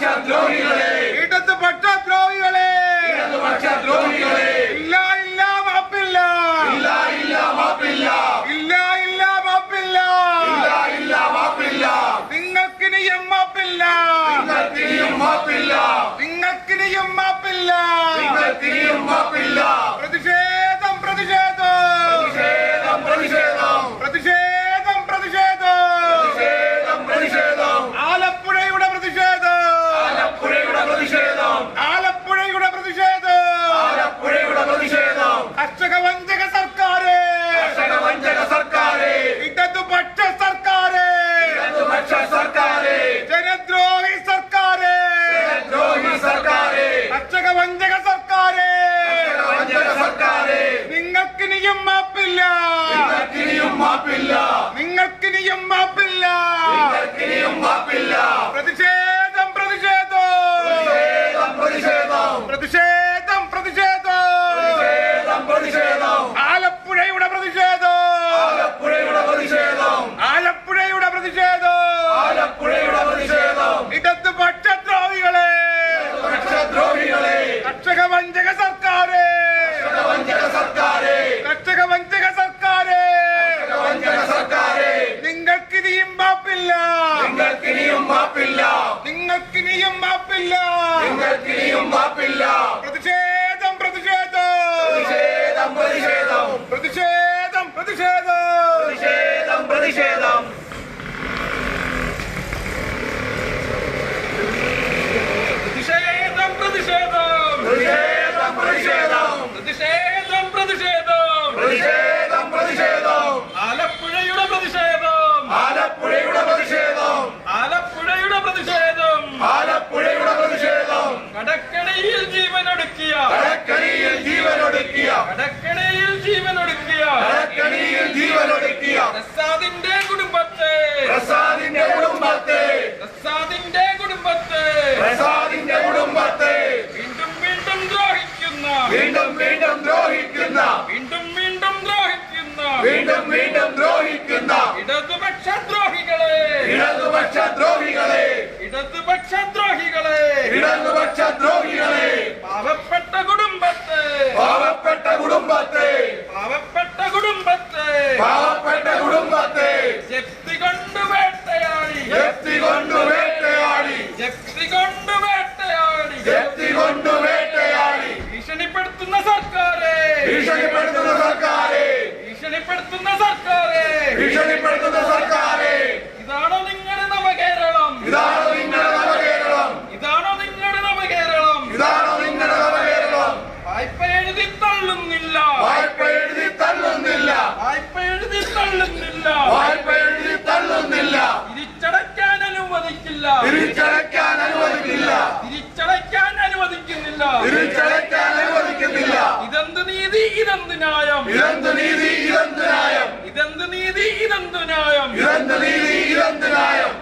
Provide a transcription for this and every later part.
ദ്രോഹികളെ ഇടതുപക്ഷ ദ്രോഹികളെ ഇടതുപക്ഷ ദ്രോഹികളെ ഇല്ല ഇല്ല മാപ്പില്ല. ഇല്ല ഇല്ല മാപ്പില്ല. ഇല്ല ഇല്ല മാപ്പില്ല. ഇല്ല ഇല്ല മാപ്പില്ല. നിങ്ങൾക്കിനിയും മാപ്പില്ല. നിങ്ങൾക്കിനിയും മാപ്പില്ല. മാപ്പില്ല. നിങ്ങൾക്കിനിയും മാപ്പില്ല. നിങ്ങൾക്ക് നിങ്ങൾക്കിനിയും മാപ്പില്ല. പ്രതിഷേധം പ്രതിഷേധം കടക്കടയിൽ ജീവനൊടുക്കിയ. കടക്കടയിൽ ജീവനൊടുക്കിയ. കടക്കടയിൽ ജീവനൊടുക്കിയ. കടക്കടയിൽ ജീവനൊടുക്കിയ. പ്രസാദിന്റെ കുടുംബത്തെ. പ്രസാദിന്റെ കുടുംബത്തെ. പ്രസാദിന്റെ കുടുംബത്തെ. പ്രസാദിന്റെ കുടുംബത്തെ. വീണ്ടും വീണ്ടും ദ്രോഹിക്കുന്ന. വീണ്ടും വീണ്ടും ദ്രോഹിക്കുന്ന. വീണ്ടും വീണ്ടും ദ്രോഹിക്കുന്ന. വീണ്ടും വീണ്ടും ദ്രോഹിക്കുന്ന. ഇടതുപക്ഷ ദ്രോഹികളെ. ഇടതുപക്ഷ ദ്രോഹികളെ. ഇടതുപക്ഷ ദ്രോഹികളെ പാവപ്പെട്ട കുടുംബത്തെ പാവപ്പെട്ട കുടുംബത്തെ പാവപ്പെട്ട കുടുംബത്തെ പാവപ്പെട്ട കുടുംബത്തെ ശക്തി കൊണ്ട് വേട്ടയാടി ശക്തി കൊണ്ട് വേട്ടയാടി ശക്തി കൊണ്ട് വേട്ടയാടി ശക്തി കൊണ്ട് വേട്ടയാടി. ഭീഷണിപ്പെടുത്തുന്ന സർക്കാരെ ഭീഷണിപ്പെടുത്തുന്ന സർക്കാരെ ഭീഷണിപ്പെടുത്തുന്ന സർക്കാരെ ഭീഷണിപ്പെടുത്തുന്ന തിരിച്ചടയ്ക്കാൻ ഇതെന്ത് നീതി ഇതെന്ത് ന്യായം? ഇതെന്ത് നീതി ഇതെന്ത് ന്യായം? ഇതെന്ത് നീതി ഇതെന്ത് ന്യായം? ഇതെന്ത് നീതി ഇതെന്ത് ന്യായം?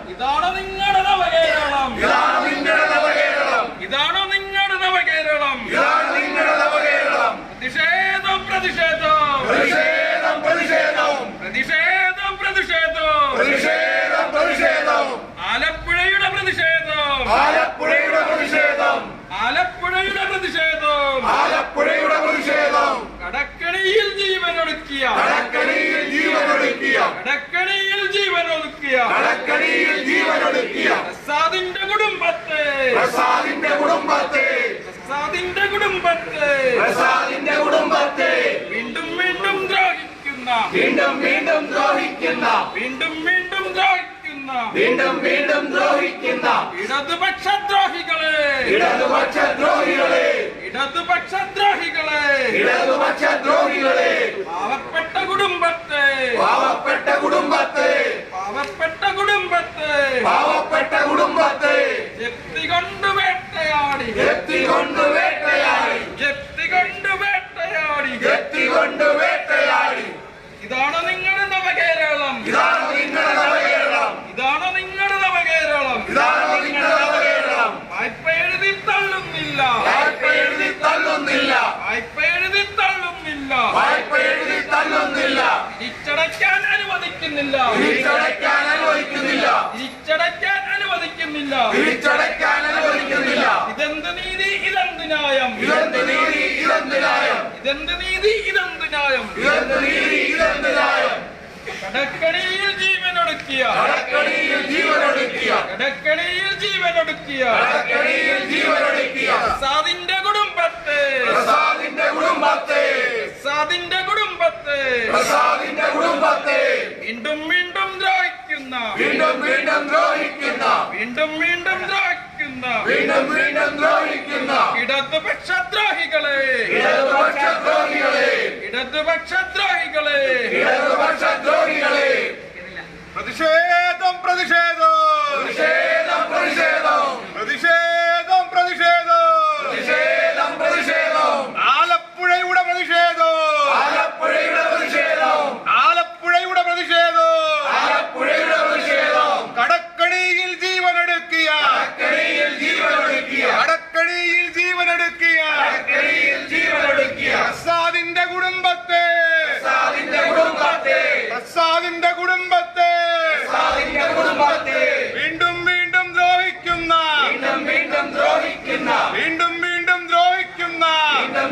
പ്രതിഷേധം. കടക്കണിയിൽ ജീവനൊടുക്കിയ. കടക്കണിയിൽ ജീവനൊടുക്കിയ. കടക്കണിയിൽ ജീവനൊടുക്കിയ. കടക്കണിയിൽ ജീവനൊടുക്കിയ. പ്രസാദിന്റെ കുടുംബത്തെ. പ്രസാദിന്റെ കുടുംബത്തെ. പ്രസാദിന്റെ കുടുംബത്തെ. പ്രസാദിന്റെ കുടുംബത്തെ. വീണ്ടും വീണ്ടും ദ്രോഹിക്കുന്ന. വീണ്ടും വീണ്ടും ദ്രോഹിക്കുന്ന. വീണ്ടും വീണ്ടും ദ്രോഹിക്കുന്ന. വീണ്ടും വീണ്ടും ദ്രോഹിക്കുന്ന. ഇടതുപക്ഷ ദ്രോഹികളെ. ഇടതുപക്ഷ ദ്രോഹികളെ. ഇടതുപക്ഷ ദ്രോഹികളെ. ഇടതുപക്ഷ ദ്രോഹികളെ. പാവപ്പെട്ട കുടുംബത്തെ. പാവപ്പെട്ട കുടുംബത്തെ. പാവപ്പെട്ട കുടുംബത്തെ. പാവപ്പെട്ട കുടുംബത്തെ. അനുവദിക്കുന്നില്ല തിരിച്ചടയ്ക്കാൻ അനുവദിക്കുന്നില്ല. തിരിച്ചടയ്ക്കാൻ അനുവദിക്കുന്നില്ല. തിരിച്ചടയ്ക്കാൻ അനുവദിക്കുന്നില്ല. ഇതെന്ത് നീതി ഇതെന്ത് ന്യായം? ഇതെന്ത് നീതി ഇതെന്ത് ന്യായം? ഇതെന്ത് നീതി ഇതെന്ത് ന്യായം? ഇതെന്ത് നീതി ഇതെന്ത് ന്യായം? കടക്കണിയിൽ ജീവനൊടുക്കിയ. കടക്കണിയിൽ ജീവനൊടുക്കിയ. കടക്കണിയിൽ ജീവനൊടുക്കിയ. കടക്കണിയിൽ ജീവനൊടുക്കിയ. സാദിന്റെ കുടുംബത്തെ. പ്രസാദിന്റെ കുടുംബത്തെ. സാദിന്റെ കുടുംബത്തെ. പ്രസാദിന്റെ കുടുംബത്തെ. വീണ്ടും വീണ്ടും ദ്രോഹിക്കുന്ന. വീണ്ടും വീണ്ടും ദ്രോഹിക്കുന്ന. വീണ്ടും വീണ്ടും ദ്രോഹിക്കുന്ന. വീണ്ടും വീണ്ടും ദ്രോഹിക്കുന്ന. ഇടതുപക്ഷ ദ്രോഹികളെ. ഇടതുപക്ഷ ദ്രോഹികളെ. ഇടതുപക്ഷ ദ്രോഹികളെ.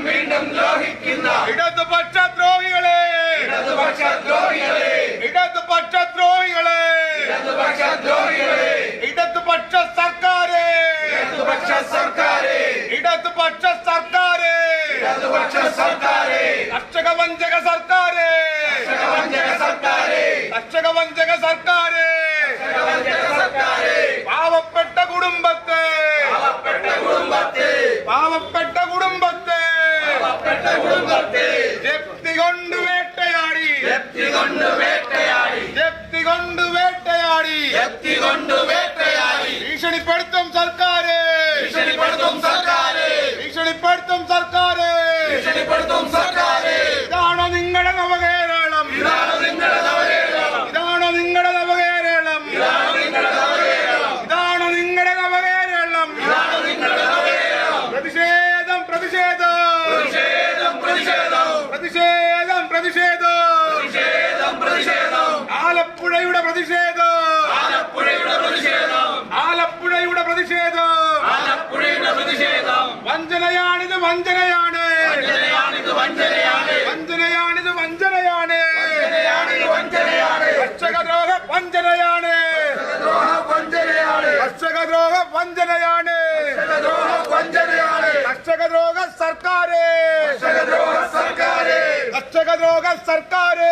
വീണ്ടും ദ്രോഹിക്കുന്ന ഇടതുപക്ഷ ദ്രോഹികളെ. ഇടതുപക്ഷ ദ്രോഹികളെ. ഇടതുപക്ഷ ദ്രോഹികളെ. ഇടതുപക്ഷ ദ്രോഹികളെ. ഇടതുപക്ഷ സർക്കാരെ. ഇടതുപക്ഷ സർക്കാരെ. ഇടതുപക്ഷ സർക്കാരെ. ഇടതുപക്ഷ സർക്കാരെ. കർഷക വഞ്ചക സർക്കാരെ വഞ്ചക സർക്കാരെ കർഷക വഞ്ചക സർക്കാരെ വഞ്ചക സർക്കാരെ പാവപ്പെട്ട കുടുംബത്തെ പാവപ്പെട്ട കുടുംബത്തെ പാവപ്പെട്ട കുടുംബത്തെ പാവപ്പെട്ട കുടുംബത്തെ ജപ്തി കൊണ്ട് വേട്ടയാടി. ജപ്തി കൊണ്ട് വേട്ടയാടി. ജപ്തി കൊണ്ട് വേട്ടയാടി. ജപ്തി കൊണ്ട് വേട്ടയാടി. ഭീഷണിപ്പെടുത്തും സർക്കാരെ. ഭീഷണിപ്പെടുത്തും സർക്കാരെ. ഭീഷണിപ്പെടുത്തും സർക്കാരെ. ഭീഷണിപ്പെടുത്തും സർക്കാരെ. ആലപ്പുഴയുടെ പ്രതിഷേധം. ആലപ്പുഴയുടെ പ്രതിഷേധം. ആലപ്പുഴയുടെ പ്രതിഷേധം. ആലപ്പുഴയുടെ പ്രതിഷേധം. വഞ്ചനയാണിത് വഞ്ചനയാണ്. വഞ്ചനയാണിത് വഞ്ചനയാണ്. വഞ്ചനയാണിത് വഞ്ചനയാണ്. വഞ്ചനയാണിത് വഞ്ചനയാണ്. കർഷകദ്രോഹ വഞ്ചനയാണ് വഞ്ചനയാണ്. കർഷകദ്രോഹ വഞ്ചനയാണ് ദ്രോഹ വഞ്ചനയാണ് കർഷകദ്രോഹ സർക്കാര്. ദ്രോഹ സർക്കാരെ. കർഷകദ്രോഹ സർക്കാര്.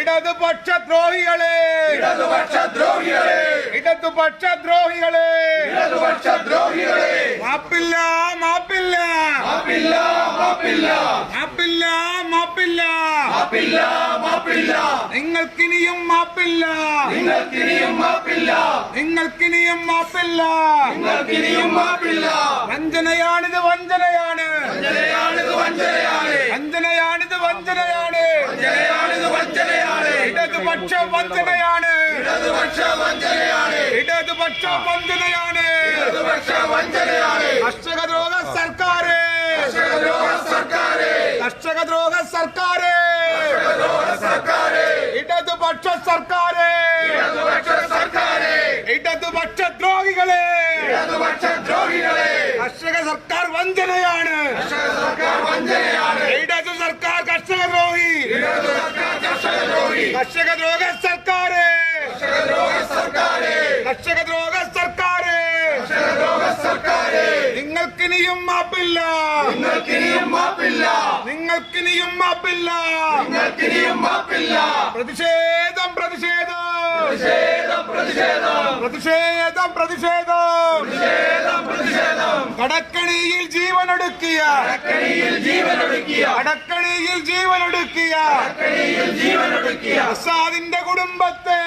ഇടതുപക്ഷ ദ്രോഹികളെ. ഇടതുപക്ഷ ദ്രോഹികളെ. മാപ്പില്ല മാപ്പില്ല. മാപ്പില്ല മാപ്പില്ല. മാപ്പില്ല മാപ്പില്ല. മാപ്പില്ല മാപ്പില്ല. നിങ്ങൾക്കിനിയും മാപ്പില്ല. നിങ്ങൾക്കിനിയും മാപ്പില്ല. നിങ്ങൾക്കിനിയും മാപ്പില്ല. നിങ്ങൾക്കിനിയും മാപ്പില്ല. വഞ്ചനയാണിത് വഞ്ചനയാണ്. വഞ്ചനയാണിത് വഞ്ചനയാണ്. വഞ്ചനയാണിത് വഞ്ചനയാണ്. വഞ്ചനയാണിത് വഞ്ചനയാണ്. ഇടതുപക്ഷ വഞ്ചനയാണ്. ഇടതുപക്ഷ വഞ്ചനയാണ്. ഇടതുപക്ഷ വഞ്ചനയാണ്. ഇടതുപക്ഷ വഞ്ചനയാണ്. സർക്കാരെ ദ്രോഹ സർക്കാരെ കർഷക ദ്രോഹ സർക്കാരേ. ഇടതുപക്ഷ സർക്കാരേ. ഇടതുപക്ഷ ദ്രോഹികളെ. കർഷക സർക്കാർ വഞ്ചനയാണ്. ഇടതു സർക്കാർ കർഷക ദ്രോഹി. കർഷക ദ്രോഹ. സർക്കാരേ. കർഷക ദ്രോഹ സർക്കാർ നിങ്ങൾക്കിനിയും മാപ്പില്ല. നിങ്ങൾക്കിനിയും മാപ്പില്ല. നിങ്ങൾക്കിനിയും മാപ്പില്ല. നിങ്ങൾക്കിനിയും മാപ്പില്ല. പ്രതിഷേധം പ്രതിഷേധം. പ്രതിഷേധം പ്രതിഷേധം. പ്രതിഷേധം പ്രതിഷേധം. കടക്കണിയിൽ ജീവനൊടുക്കിയ. കടക്കണിയിൽ ജീവനൊടുക്കിയ. പ്രസാദിന്റെ കുടുംബത്തെ.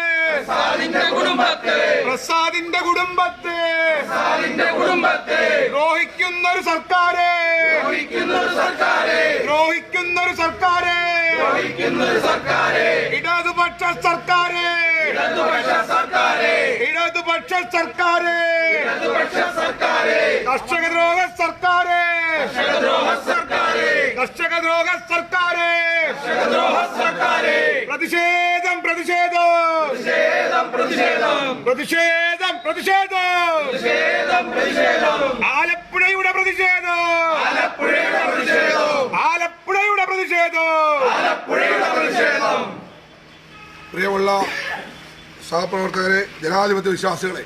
കുടുംബത്തെ. പ്രസാദിന്റെ കുടുംബത്തെ. കുടുംബത്തെ. ദ്രോഹിക്കുന്ന ഒരു സർക്കാരെ. ദ്രോഹിക്കുന്ന ഒരു സർക്കാരെ. ഇടതുപക്ഷ സർക്കാരെ. ഇടതുപക്ഷ സർക്കാരെ. കർഷക ദ്രോഹ സർക്കാരേ. കർഷകദ്രോഹ സർക്കാരെ. കർഷകദ്രോഹ കർഷകദ്രോഹ സർക്കാരേ സർക്കാരെ. പ്രതിഷേധം പ്രതിഷേധം. പ്രതിഷേധം പ്രതിഷേധം. പ്രതിഷേധം പ്രതിഷേധം. പ്രതിഷേധം പ്രതിഷേധം. ആലപ്പുഴയുടെ പ്രതിഷേധം. ആലപ്പുഴയുടെ പ്രതിഷേധം. ആലപ്പുഴയുടെ പ്രതിഷേധം. ആലപ്പുഴയുടെ പ്രതിഷേധം. പ്രിയമുള്ള സഹപ്രവർത്തകരെ ജനാധിപത്യ വിശ്വാസികളെ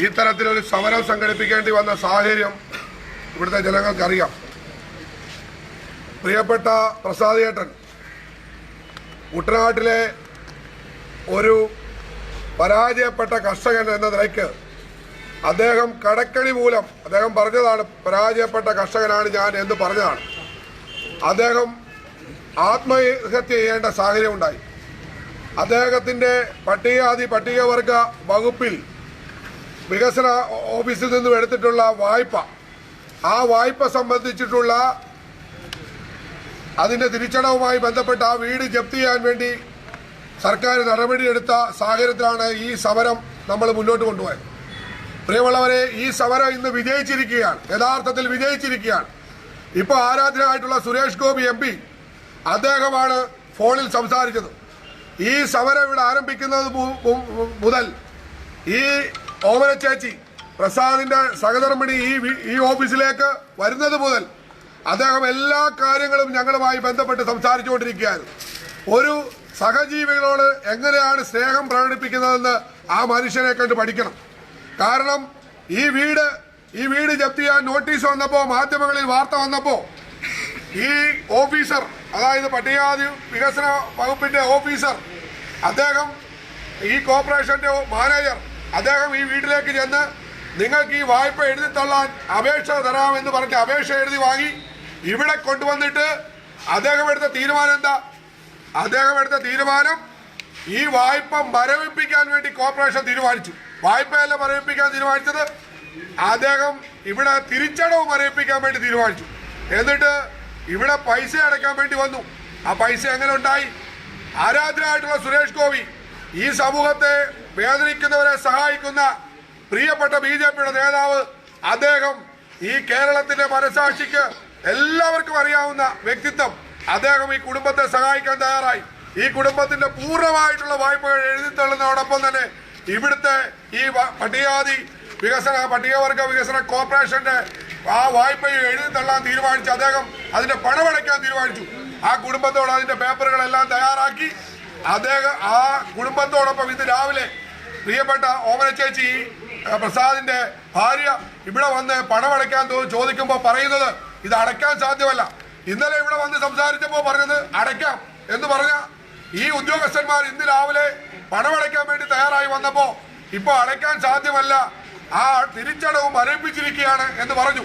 ഈ തരത്തിലൊരു സമരം സംഘടിപ്പിക്കേണ്ടി വന്ന സാഹചര്യം ഇവിടുത്തെ ജനങ്ങൾക്കറിയാം. പ്രിയപ്പെട്ട പ്രസാദേട്ടൻ കുട്ടനാട്ടിലെ ഒരു പരാജയപ്പെട്ട കർഷകൻ എന്ന നിലയ്ക്ക് അദ്ദേഹം കടക്കണി മൂലം അദ്ദേഹം പറഞ്ഞതാണ് പരാജയപ്പെട്ട കർഷകനാണ് ഞാൻ എന്ന് പറഞ്ഞതാണ്. അദ്ദേഹം ആത്മഹത്യ ചെയ്യേണ്ട സാഹചര്യം ഉണ്ടായി അദ്ദേഹത്തിന്റെ പട്ടികജാതി പട്ടികവർഗ വകുപ്പിൽ വികസന ഓഫീസിൽ നിന്നും എടുത്തിട്ടുള്ള വായ്പ. ആ വായ്പ സംബന്ധിച്ചിട്ടുള്ള അതിന്റെ തിരിച്ചടവുമായി ബന്ധപ്പെട്ട ആ വീട് ജപ്തി ചെയ്യാൻ വേണ്ടി സർക്കാർ നടപടിയെടുത്ത സാഹചര്യത്തിലാണ് ഈ സമരം നമ്മൾ മുന്നോട്ട് കൊണ്ടുപോയത്. പ്രിയമുള്ളവരെ ഈ സമരം ഇന്ന് വിജയിച്ചിരിക്കുകയാണ്. യഥാർത്ഥത്തിൽ വിജയിച്ചിരിക്കുകയാണ്. ഇപ്പോൾ ആരാധനായിട്ടുള്ള സുരേഷ് ഗോപി എം അദ്ദേഹമാണ് ഫോണിൽ സംസാരിച്ചത്. ഈ സമരം ഇവിടെ ആരംഭിക്കുന്നത് മുതൽ ഈ ഓമന ചേച്ചി പ്രസാദിന്റെ സഹധർമ്മിണി ഈ ഈ ഓഫീസിലേക്ക് വരുന്നത് മുതൽ അദ്ദേഹം എല്ലാ കാര്യങ്ങളും ഞങ്ങളുമായി ബന്ധപ്പെട്ട് സംസാരിച്ചുകൊണ്ടിരിക്കുകയാണ്. ഒരു സഹജീവികളോട് എങ്ങനെയാണ് സ്നേഹം പ്രകടിപ്പിക്കുന്നതെന്ന് ആ മനുഷ്യനെ കണ്ട് പഠിക്കണം. കാരണം ഈ വീട് ഈ വീട് ജപ്തി ചെയ്യാൻ നോട്ടീസ് വന്നപ്പോൾ മാധ്യമങ്ങളിൽ വാർത്ത വന്നപ്പോൾ ഈ ഓഫീസർ അതായത് പട്ടികജാതി വികസന വകുപ്പിന്റെ ഓഫീസർ അദ്ദേഹം ഈ കോർപ്പറേഷന്റെ മാനേജർ അദ്ദേഹം ഈ വീട്ടിലേക്ക് ചെന്ന് നിങ്ങൾക്ക് ഈ വായ്പ എഴുതി തള്ളാൻ അപേക്ഷ തരാമെന്ന് പറഞ്ഞ് അപേക്ഷ എഴുതി വാങ്ങി ഇവിടെ കൊണ്ടുവന്നിട്ട് അദ്ദേഹം എടുത്ത തീരുമാനം എന്താ? അദ്ദേഹം എടുത്ത തീരുമാനം ഈ വായ്പ മരവിപ്പിക്കാൻ വേണ്ടി കോർപ്പറേഷൻ തീരുമാനിച്ചു. വായ്പയല്ല മരവിപ്പിക്കാൻ തീരുമാനിച്ചത് അദ്ദേഹം ഇവിടെ തിരിച്ചടവ് മരവിപ്പിക്കാൻ വേണ്ടി തീരുമാനിച്ചു. എന്നിട്ട് ഇവിടെ പൈസ അടയ്ക്കാൻ വേണ്ടി വന്നു. ആ പൈസ എങ്ങനെ ഉണ്ടായി? ആരാധനായിട്ടുള്ള സുരേഷ് ഗോപി ഈ സമൂഹത്തെ വേദനിക്കുന്നവരെ സഹായിക്കുന്ന പ്രിയപ്പെട്ട ബി ജെ പിയുടെ നേതാവ് അദ്ദേഹം ഈ കേരളത്തിന്റെ മനസാക്ഷിക്ക് എല്ലാവർക്കും അറിയാവുന്ന വ്യക്തിത്വം. അദ്ദേഹം ഈ കുടുംബത്തെ സഹായിക്കാൻ തയ്യാറായി. ഈ കുടുംബത്തിന്റെ പൂർണമായിട്ടുള്ള വായ്പകൾ എഴുതിത്തള്ളുന്നതോടൊപ്പം തന്നെ ഇവിടുത്തെ ഈ പട്ടികാതി വികസന പട്ടികവർഗ വികസന കോർപ്പറേഷന്റെ ആ വായ്പയും എഴുതിത്തള്ളാൻ തീരുമാനിച്ചു അദ്ദേഹം അതിന്റെ പണമടയ്ക്കാൻ തീരുമാനിച്ചു. ആ കുടുംബത്തോട് അതിന്റെ പേപ്പറുകളെല്ലാം തയ്യാറാക്കി അദ്ദേഹം ആ കുടുംബത്തോടൊപ്പം ഇന്ന് രാവിലെ പ്രിയപ്പെട്ട ഓമന ചേച്ചി പ്രസാദിന്റെ ഭാര്യ ഇവിടെ വന്ന് പണമടയ്ക്കാൻ ചോദിക്കുമ്പോൾ പറയുന്നത് ഇത് അടയ്ക്കാൻ സാധ്യമല്ല. ഇന്നലെ ഇവിടെ വന്ന് സംസാരിച്ചപ്പോൾ പറഞ്ഞത് അടയ്ക്കാം എന്ന് പറഞ്ഞ ഈ ഉദ്യോഗസ്ഥന്മാർ ഇന്ന് രാവിലെ പണമടയ്ക്കാൻ വേണ്ടി തയ്യാറായി വന്നപ്പോ ഇപ്പൊ അടയ്ക്കാൻ സാധ്യമല്ല ആ തിരിച്ചടവ് മരവിപ്പിച്ചിരിക്കുകയാണ് എന്ന് പറഞ്ഞു.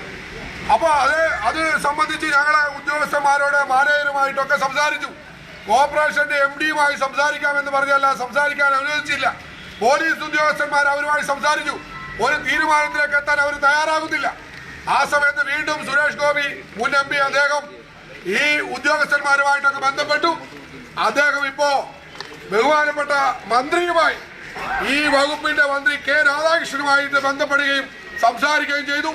അപ്പൊ അത് അത് സംബന്ധിച്ച് ഞങ്ങളെ ഉദ്യോഗസ്ഥന്മാരോട് മാനേജരുമായിട്ടൊക്കെ സംസാരിച്ചു. കോർപ്പറേഷന്റെ എം ഡിയുമായി സംസാരിക്കാമെന്ന് പറഞ്ഞല്ല സംസാരിക്കാൻ അനുവദിച്ചില്ല. പോലീസ് ഉദ്യോഗസ്ഥന്മാർ അവരുമായി സംസാരിച്ചു. ഒരു തീരുമാനത്തിലേക്ക് എത്താൻ അവർ തയ്യാറാകുന്നില്ല. ആ സമയത്ത് വീണ്ടും സുരേഷ് ഗോപി മുൻ എം പി അദ്ദേഹം ഈ ഉദ്യോഗസ്ഥന്മാരുമായിട്ടൊക്കെ ബന്ധപ്പെട്ടു. അദ്ദേഹം ഇപ്പോ ബഹുമാനപ്പെട്ട മന്ത്രിയുമായി ഈ വകുപ്പിന്റെ മന്ത്രി കെ രാധാകൃഷ്ണനുമായിട്ട് ബന്ധപ്പെടുകയും സംസാരിക്കുകയും ചെയ്തു.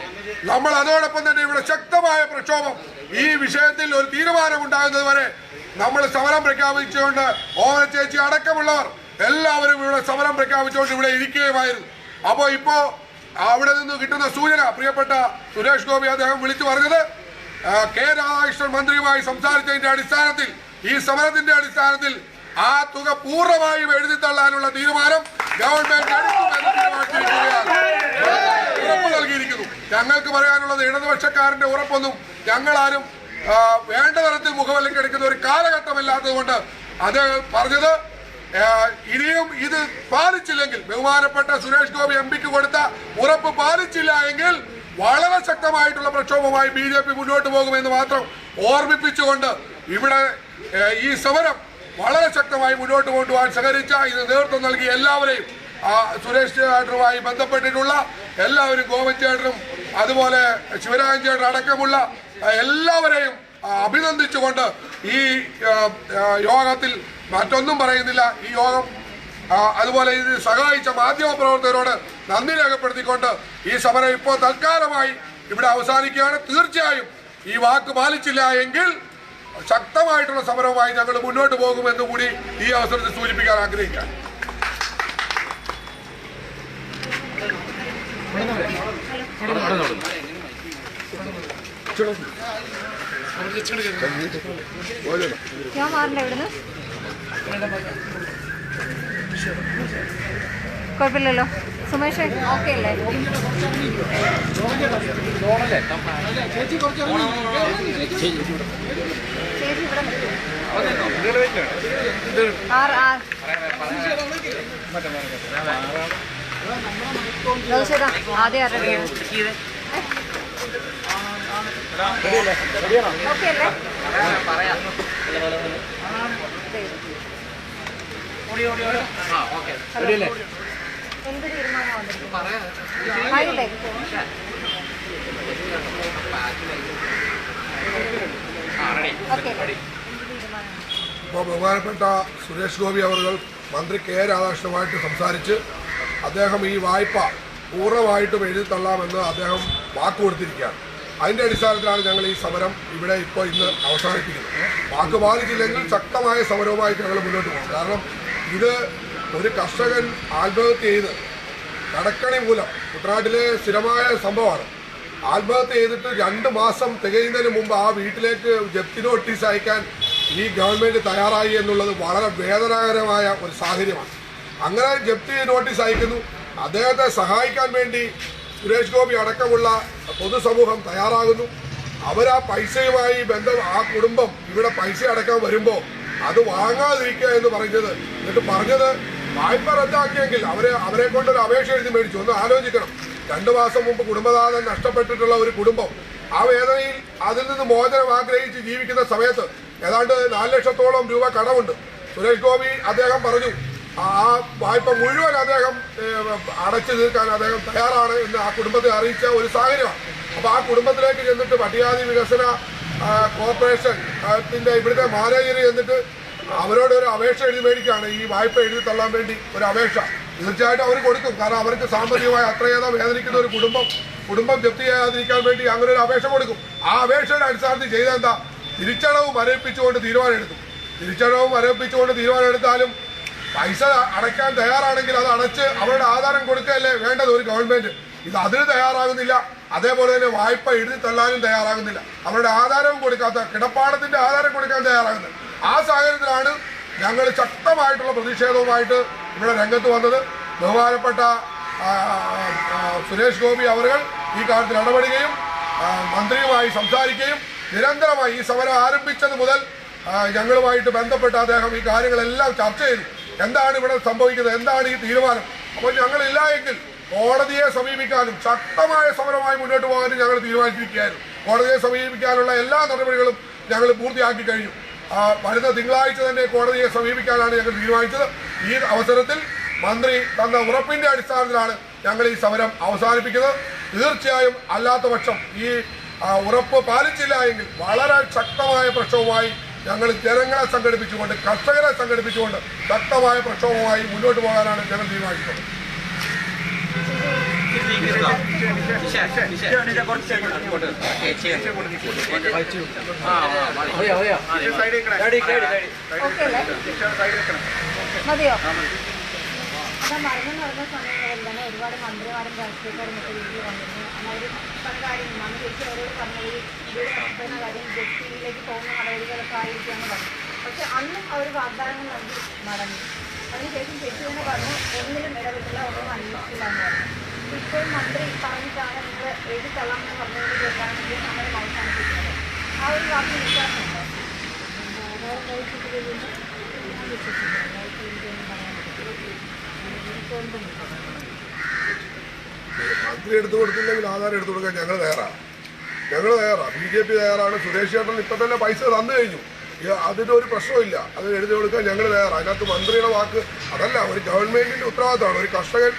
നമ്മൾ അതോടൊപ്പം തന്നെ ഇവിടെ ശക്തമായ പ്രക്ഷോഭം ഈ വിഷയത്തിൽ ഒരു തീരുമാനമുണ്ടാകുന്നത് വരെ നമ്മൾ സമരം പ്രഖ്യാപിച്ചുകൊണ്ട് ഓമന ചേച്ചി അടക്കമുള്ളവർ എല്ലാവരും ഇവിടെ സമരം പ്രഖ്യാപിച്ചുകൊണ്ട് ഇവിടെ ഇരിക്കുകയുമായിരുന്നു. അപ്പോൾ ഇപ്പോൾ അവിടെ നിന്ന് കിട്ടുന്ന സൂചന പ്രിയപ്പെട്ട സുരേഷ് ഗോപി അദ്ദേഹം വിളിച്ചു പറഞ്ഞത് കെ രാധാകൃഷ്ണൻ മന്ത്രിയുമായി സംസാരിച്ചതിന്റെ അടിസ്ഥാനത്തിൽ ഈ സമരത്തിന്റെ അടിസ്ഥാനത്തിൽ ആ തുക പൂർണമായും എഴുതി തള്ളാനുള്ള തീരുമാനം ഗവൺമെന്റ് ഉറപ്പ് നൽകിയിരിക്കുന്നു ഞങ്ങൾക്ക് പറയാനുള്ളത് ഇടതുപക്ഷക്കാരന്റെ ഉറപ്പൊന്നും ഞങ്ങളാരും വേണ്ട തരത്തിൽ മുഖവിലക്കെടുക്കുന്ന ഒരു കാലഘട്ടമില്ലാത്തത് കൊണ്ട് അത് പറഞ്ഞത് ഇനിയും ഇത് പാലിച്ചില്ലെങ്കിൽ ബഹുമാനപ്പെട്ട സുരേഷ് ഗോപി എം പിക്ക് കൊടുത്ത ഉറപ്പ് പാലിച്ചില്ല എങ്കിൽ വളരെ ശക്തമായിട്ടുള്ള പ്രക്ഷോഭമായി ബി ജെ പി മുന്നോട്ട് പോകുമെന്ന് മാത്രം ഓർമ്മിപ്പിച്ചുകൊണ്ട് ഇവിടെ ഈ സമരം വളരെ ശക്തമായി മുന്നോട്ട് കൊണ്ടുപോകാൻ സഹകരിച്ച ഇത് നേതൃത്വം നൽകിയ എല്ലാവരെയും സുരേഷ് ചേട്ടനുമായി ബന്ധപ്പെട്ടിട്ടുള്ള എല്ലാവരും ഗോവിന്ദ് ചേട്ടനും അതുപോലെ ശിവരാജൻ ചേട്ടൻ അടക്കമുള്ള എല്ലാവരെയും അഭിനന്ദിച്ചുകൊണ്ട് ഈ യോഗത്തിൽ മറ്റൊന്നും പറയുന്നില്ല. ഈ യോഗം അതുപോലെ ഇത് സഹായിച്ച മാധ്യമ പ്രവർത്തകരോട് നന്ദി രേഖപ്പെടുത്തിക്കൊണ്ട് ഈ സമരം ഇപ്പോൾ തൽക്കാലമായി ഇവിടെ അവസാനിക്കുകയാണ്. തീർച്ചയായും ഈ വാക്ക് പാലിച്ചില്ല എങ്കിൽ ശക്തമായിട്ടുള്ള സമരവുമായി ഞങ്ങൾ മുന്നോട്ട് പോകുമെന്ന് കൂടി ഈ അവസരത്തിൽ സൂചിപ്പിക്കാൻ ആഗ്രഹിക്കാം. ഞാൻ മാറില്ല ഇവിടുന്ന്. കുഴപ്പമില്ലല്ലോ. സുമേഷ് ഓക്കെ അല്ലേ? ചേച്ചി ഇവിടെ ആർ ജോസേട്ടാ ആദ്യം അല്ലേ? ബഹുമാനപ്പെട്ട സുരേഷ് ഗോപി അവർ മന്ത്രി കെ രാധാകൃഷ്ണനുമായിട്ട് സംസാരിച്ച് അദ്ദേഹം ഈ വായ്പ പൂർണമായിട്ടും എഴുതി തള്ളാമെന്ന് അദ്ദേഹം വാക്ക് കൊടുത്തിരിക്കുകയാണ് അതിന്റെ അടിസ്ഥാനത്തിലാണ് ഞങ്ങൾ ഈ സമരം ഇവിടെ ഇപ്പോൾ ഇന്ന് അവസാനിപ്പിക്കുന്നത്. വാക്ക് പാലിച്ചില്ലെങ്കിൽ ശക്തമായ സമരവുമായിട്ട് ഞങ്ങൾ മുന്നോട്ട് പോകും. കാരണം ഇത് ഒരു കർഷകൻ ആത്മഹത്യ ചെയ്ത് കടക്കണി മൂലം കുട്ടനാട്ടിലെ സ്ഥിരമായ സംഭവമാണ്. ആത്മഹത്യ ചെയ്തിട്ട് രണ്ട് മാസം തികയുന്നതിന് മുമ്പ് ആ വീട്ടിലേക്ക് ജപ്തി നോട്ടീസ് അയക്കാൻ ഈ ഗവൺമെന്റ് തയ്യാറായി എന്നുള്ളത് വളരെ വേദനാകരമായ ഒരു സാഹചര്യമാണ്. അങ്ങനെ ജപ്തി നോട്ടീസ് അയക്കുന്നു. അദ്ദേഹത്തെ സഹായിക്കാൻ വേണ്ടി സുരേഷ് ഗോപി അടക്കമുള്ള പൊതുസമൂഹം തയ്യാറാകുന്നു. അവർ ആ പൈസയുമായി ബന്ധം ആ കുടുംബം ഇവിടെ പൈസ അടക്കാൻ വരുമ്പോൾ അത് വാങ്ങാതിരിക്കുക എന്ന് പറഞ്ഞത്. എന്നിട്ട് പറഞ്ഞത് വായ്പ റദ്ദാക്കിയെങ്കിൽ അവരെ അവരെ കൊണ്ടൊരു അപേക്ഷ എഴുതി മേടിച്ചു. ഒന്ന് ആലോചിക്കണം. രണ്ടു മാസം മുമ്പ് കുടുംബനാഥൻ നഷ്ടപ്പെട്ടിട്ടുള്ള ഒരു കുടുംബം ആ വേദനയിൽ അതിൽ നിന്ന് മോചനം ആഗ്രഹിച്ച് ജീവിക്കുന്ന സമയത്ത് ഏതാണ്ട് നാല് ലക്ഷത്തോളം രൂപ കടമുണ്ട്. സുരേഷ് ഗോപി അദ്ദേഹം പറഞ്ഞു ആ വായ്പ മുഴുവൻ അദ്ദേഹം അടച്ചു തീർക്കാൻ അദ്ദേഹം തയ്യാറാണ് എന്ന് ആ കുടുംബത്തെ അറിയിച്ച ഒരു സാഹചര്യമാണ്. അപ്പൊ ആ കുടുംബത്തിലേക്ക് ചെന്നിട്ട് പട്ടികാതി വികസന കോർപ്പറേഷൻ ത്തിന്റെ ഇവിടുത്തെ മാനേജർ ചെന്നിട്ട് അവരോട് ഒരു അപേക്ഷ എഴുതി മേടിക്കുകയാണ്. ഈ വായ്പ എഴുതി തള്ളാൻ വേണ്ടി ഒരു അപേക്ഷ. തീർച്ചയായിട്ടും അവർ കൊടുക്കും. കാരണം അവർക്ക് സാമ്പത്തികമായി അത്രയേറെ വേദനിക്കുന്ന ഒരു കുടുംബം കുടുംബം ജപ്തി ചെയ്യാതിരിക്കാൻ വേണ്ടി അങ്ങനെ ഒരു അപേക്ഷ കൊടുക്കും. ആ അപേക്ഷയുടെ അടിസ്ഥാനത്തിൽ ചെയ്ത എന്താ തിരിച്ചടവ് മരവിപ്പിച്ചുകൊണ്ട് തീരുമാനമെടുത്തു തിരിച്ചടവ് മരവിപ്പിച്ചുകൊണ്ട് തീരുമാനമെടുത്താലും പൈസ അടയ്ക്കാൻ തയ്യാറാണെങ്കിൽ അത് അടച്ച് അവരുടെ ആധാരം കൊടുക്കുകയല്ലേ വേണ്ടത് ഒരു ഗവൺമെന്റ്? ഇത് അതിന് തയ്യാറാകുന്നില്ല. അതേപോലെ തന്നെ വായ്പ എഴുതി തള്ളാനും തയ്യാറാകുന്നില്ല. അവരുടെ ആധാരവും കൊടുക്കാത്ത കിടപ്പാടത്തിന്റെ ആധാരം കൊടുക്കാൻ തയ്യാറാകുന്നത് ആ സാഹചര്യത്തിലാണ് ഞങ്ങൾ ശക്തമായിട്ടുള്ള പ്രതിഷേധവുമായിട്ട് ഇവിടെ രംഗത്ത് വന്നത്. ബഹുമാനപ്പെട്ട സുരേഷ് ഗോപി അവർ ഈ കാര്യത്തിൽ ഇടപെടുകയും മന്ത്രിയുമായി സംസാരിക്കുകയും നിരന്തരമായി ഈ സമരം ആരംഭിച്ചത് മുതൽ ഞങ്ങളുമായിട്ട് ബന്ധപ്പെട്ട അദ്ദേഹം ഈ കാര്യങ്ങളെല്ലാം ചർച്ച ചെയ്തു. എന്താണ് ഇവിടെ സംഭവിക്കുന്നത്? എന്താണ് ഈ തീരുമാനം? അപ്പോൾ ഞങ്ങളില്ല എങ്കിൽ കോടതിയെ സമീപിക്കാനും ശക്തമായ സമരമായി മുന്നോട്ട് പോകാനും ഞങ്ങൾ തീരുമാനിച്ചിരിക്കുകയായിരുന്നു. കോടതിയെ സമീപിക്കാനുള്ള എല്ലാ നടപടികളും ഞങ്ങൾ പൂർത്തിയാക്കി കഴിഞ്ഞു. വരുന്ന തിങ്കളാഴ്ച തന്നെ കോടതിയെ സമീപിക്കാനാണ് ഞങ്ങൾ തീരുമാനിച്ചത്. ഈ അവസരത്തിൽ മന്ത്രി തന്ന ഉറപ്പിന്റെ അടിസ്ഥാനത്തിലാണ് ഞങ്ങൾ ഈ സമരം അവസാനിപ്പിക്കുന്നത്. തീർച്ചയായും അല്ലാത്ത ഈ ഉറപ്പ് പാലിച്ചില്ല എങ്കിൽ വളരെ ശക്തമായ പ്രക്ഷോഭമായി ഞങ്ങൾ ജനങ്ങളെ സംഘടിപ്പിച്ചുകൊണ്ട് കർഷകരെ സംഘടിപ്പിച്ചുകൊണ്ട് ശക്തമായ പ്രക്ഷോഭമായി മുന്നോട്ട് പോകാനാണ് ഞങ്ങൾ അല്ലേ മതിയോ? അതാ മരണം നടന്ന സമയങ്ങളിൽ തന്നെ ഒരുപാട് മന്ത്രിമാരും രാഷ്ട്രീയക്കാരും ഒക്കെ വീട്ടിൽ വന്നിരുന്നു. അവർ പല കാര്യങ്ങളും അന്ന് ചേച്ചി അവരോട് പറഞ്ഞത് ഈ വീട് നഷ്ടപ്പെടുന്ന കാര്യം ജപ്തിയിലേക്ക് പോകുന്ന നടപടികളൊക്കെ പക്ഷെ അന്നും അവർ വാഗ്ദാനങ്ങൾ നൽകി മടങ്ങി. അതിനുശേഷം ചേച്ചി തന്നെ പറഞ്ഞു ഒന്നിലും ഇടപെട്ടില്ല ഒന്നും അന്വേഷിച്ചില്ല എന്ന് പറഞ്ഞു. ഇപ്പോൾ മന്ത്രി പറഞ്ഞിട്ടാണ് നിങ്ങൾ എഴുതി തള്ളാമെന്ന് പറഞ്ഞതിന് കേട്ടാണെങ്കിൽ നമ്മൾ അവസാനിപ്പിക്കുന്നത്. ആ ഒരു വാക്ക് വിശ്വാസമുണ്ടോ വിശ്വസിക്കുന്നു. മന്ത്രി എടുത്തു കൊടുത്തില്ലെങ്കിൽ ആധാരം എടുത്തു കൊടുക്കാൻ ഞങ്ങൾ തയ്യാറാണ് ഞങ്ങൾ തയ്യാറാണ് ബി ജെ പി തയ്യാറാണ്. സുരേഷ് ചേട്ടൻ ഇപ്പം തന്നെ പൈസ തന്നു കഴിഞ്ഞു. അതിന്റെ ഒരു പ്രശ്നമില്ല അത് എഴുതി കൊടുക്കാൻ ഞങ്ങൾ തയ്യാറാണ് അതിനകത്ത് മന്ത്രിയുടെ വാക്ക് അതല്ല ഒരു ഗവൺമെന്റിന്റെ ഉത്തരവാദിത്തമാണ്. ഒരു കർഷകൻ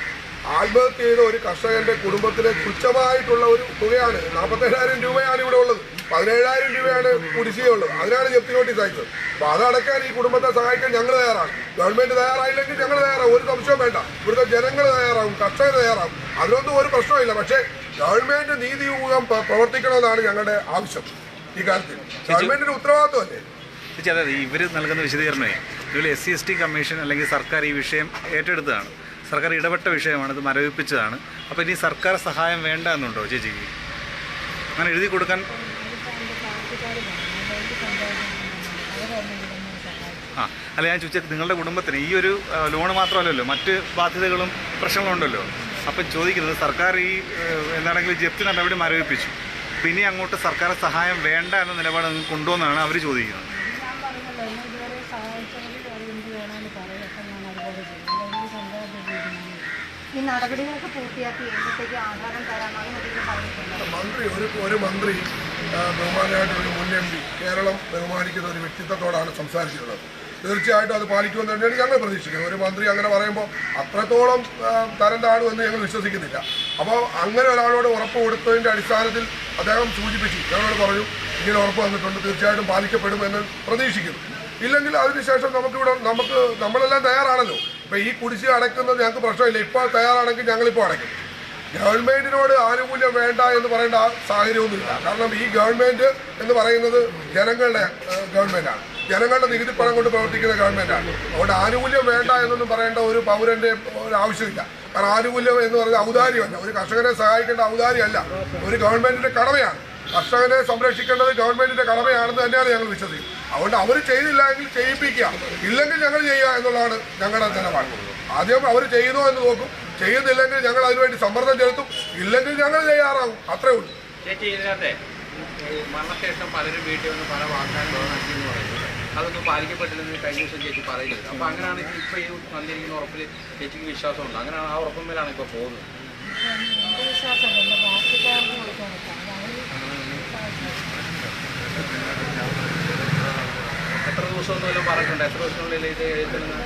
ആത്മഹത്യ ചെയ്ത ഒരു കർഷകന്റെ കുടുംബത്തിലെ തുച്ഛമായിട്ടുള്ള ഒരു തുകയാണ്. നാൽപ്പത്തേഴായിരം രൂപയാണ് ഇവിടെ ഉള്ളത്. പതിനേഴായിരം രൂപയാണ് കുടിശ്ശികയുള്ളത്. അതിനാണ് ജപ്തി നോട്ടീസ് അയച്ചത്. അപ്പൊ അതടക്കാൻ ഈ കുടുംബത്തെ സഹായിക്കാൻ ഞങ്ങൾ തയ്യാറാണ്. ഗവൺമെന്റ് തയ്യാറായില്ലെങ്കിൽ ഞങ്ങൾ തയ്യാറാവും. ഒരു സംശയവും വേണ്ട. ഇവിടുത്തെ ജനങ്ങൾ തയ്യാറാവും. കർഷകർ തയ്യാറാവും. അതിനൊന്നും ഒരു പ്രശ്നമില്ല പക്ഷേ ഗവൺമെന്റ് നീതി പ്ര- പ്രവർത്തിക്കണമെന്നാണ് ഞങ്ങളുടെ ആവശ്യം. ഈ കാര്യത്തിൽ. ഗവൺമെന്റിന്റെ ഉത്തരവാദിത്വമല്ലേ? ചേച്ചി അതെ ഇവർ നൽകുന്ന വിശദീകരണമേ ഇതിൽ S C S T commission അല്ലെങ്കിൽ സർക്കാർ ഈ വിഷയം ഏറ്റെടുത്തതാണ്. സർക്കാർ ഇടപെട്ട വിഷയമാണ് ഇത് മരവിപ്പിച്ചതാണ്. അപ്പോൾ ഇനി സർക്കാർ സഹായം വേണ്ട എന്നുണ്ടോ ചേച്ചിക്ക്? അങ്ങനെ എഴുതി കൊടുക്കാൻ ആ അല്ല ഞാൻ ചോദിച്ചത് നിങ്ങളുടെ കുടുംബത്തിന് ഈ ഒരു ലോൺ ലോണ് മാത്രമല്ലല്ലോ മറ്റ് ബാധ്യതകളും പ്രശ്നങ്ങളുണ്ടല്ലോ. അപ്പം ചോദിക്കുന്നത് സർക്കാർ ഈ എന്താണെങ്കിലും ജപ്തി നടപടി മരവിപ്പിച്ചു പിന്നെ അങ്ങോട്ട് സർക്കാർ സഹായം വേണ്ട എന്ന നിലപാട് കൊണ്ടുവന്നാണ് അവർ ചോദിക്കുന്നത്. ഈ മന്ത്രി ഒരു ഒരു മന്ത്രി ബഹുമാനായിട്ട് ഒരു മുൻ എം പി കേരളം ബഹുമാനിക്കുന്ന ഒരു വ്യക്തിത്വത്തോടാണ് സംസാരിച്ചിട്ടുള്ളത്. തീർച്ചയായിട്ടും അത് പാലിക്കുമെന്ന് തന്നെയാണ് ഞങ്ങൾ പ്രതീക്ഷിക്കുന്നത്. ഒരു മന്ത്രി അങ്ങനെ പറയുമ്പോൾ അത്രത്തോളം തരം താഴുമെന്ന് ഞങ്ങൾ വിശ്വസിക്കുന്നില്ല. അപ്പോൾ അങ്ങനെ ഒരാളോട് ഉറപ്പ് കൊടുത്തതിന്റെ അടിസ്ഥാനത്തിൽ അദ്ദേഹം സൂചിപ്പിച്ചു. ഞങ്ങളോട് പറഞ്ഞു ഇങ്ങനെ ഉറപ്പ് വന്നിട്ടുണ്ട് തീർച്ചയായിട്ടും പാലിക്കപ്പെടുമെന്ന് പ്രതീക്ഷിക്കുന്നു. ഇല്ലെങ്കിൽ അതിനുശേഷം നമുക്കിവിടെ നമുക്ക് നമ്മളെല്ലാം തയ്യാറാണല്ലോ. ഇപ്പം ഈ കുടിശ്ശിക അടയ്ക്കുന്നത് ഞങ്ങൾക്ക് പ്രശ്നമില്ല. ഇപ്പോൾ തയ്യാറാണെങ്കിൽ ഞങ്ങളിപ്പോൾ അടയ്ക്കും. ഗവൺമെന്റിനോട് ആനുകൂല്യം വേണ്ട എന്ന് പറയേണ്ട സാഹചര്യമൊന്നുമില്ല. കാരണം ഈ ഗവൺമെന്റ് എന്ന് പറയുന്നത് ജനങ്ങളുടെ ഏഹ്, ഗവൺമെന്റാണ്. ജനങ്ങളുടെ നികുതി പണം കൊണ്ട് പ്രവർത്തിക്കുന്ന ഗവൺമെന്റാണ്. അതുകൊണ്ട് ആനുകൂല്യം വേണ്ട എന്നൊന്നും പറയേണ്ട ഒരു പൗരന്റെ ഒരു ആവശ്യമില്ല. കാരണം ആനുകൂല്യം എന്ന് പറയുന്നത് ഔദാര്യമല്ല. ഒരു കർഷകനെ സഹായിക്കേണ്ട ഔദാര്യമല്ല. ഒരു ഗവൺമെന്റിന്റെ കടമയാണ്. കർഷകനെ സംരക്ഷിക്കേണ്ടത് ഗവൺമെന്റിന്റെ കടമയാണെന്ന് തന്നെയാണ് ഞങ്ങൾ വിശ്വസിക്കുന്നത്. അതുകൊണ്ട് അവർ ചെയ്തില്ല എങ്കിൽ ചെയ്യിപ്പിക്കുക. ഇല്ലെങ്കിൽ ഞങ്ങൾ ചെയ്യുക എന്നുള്ളതാണ് ഞങ്ങളുടെ നിലപാട് ആദ്യം അവർ ചെയ്യുന്നോ എന്ന് നോക്കും. ചെയ്യുന്നില്ലെങ്കിൽ ഞങ്ങൾ അതിനുവേണ്ടി സമ്മർദ്ദം ചെലുത്തും. ഇല്ലെങ്കിൽ ഞങ്ങൾ ചെയ്യാറാവും അത്രേ ഉള്ളൂ. ചേച്ചി ഇതിനകത്തെ മരണശേഷം പലരും വീട്ടിൽ വന്ന് പല വാഗ്ദാനം നൽകിയെന്ന് പറയുന്നത് അതൊന്നും പാലിക്കപ്പെട്ടില്ലെന്ന് കഴിഞ്ഞ ദിവസം ചേച്ചി പറയുന്നത് അപ്പൊ അങ്ങനെയാണ് ഇപ്പൊ ഈ വന്നിരിക്കുന്ന ഉറപ്പിൽ ചേച്ചിക്ക് വിശ്വാസമുണ്ട്. അങ്ങനെയാണ് ആ ഉറപ്പിന്മേലാണ് ഇപ്പൊ പോകുന്നത്. എന്റെ വിശ്വാസമല്ല എന്റെ എത്ര ദിവസം ഒന്നും വല്ലതും പറഞ്ഞിട്ടുണ്ട്? എത്ര ദിവസത്തിനുള്ളിൽ ഇത് എഴുതുന്നത്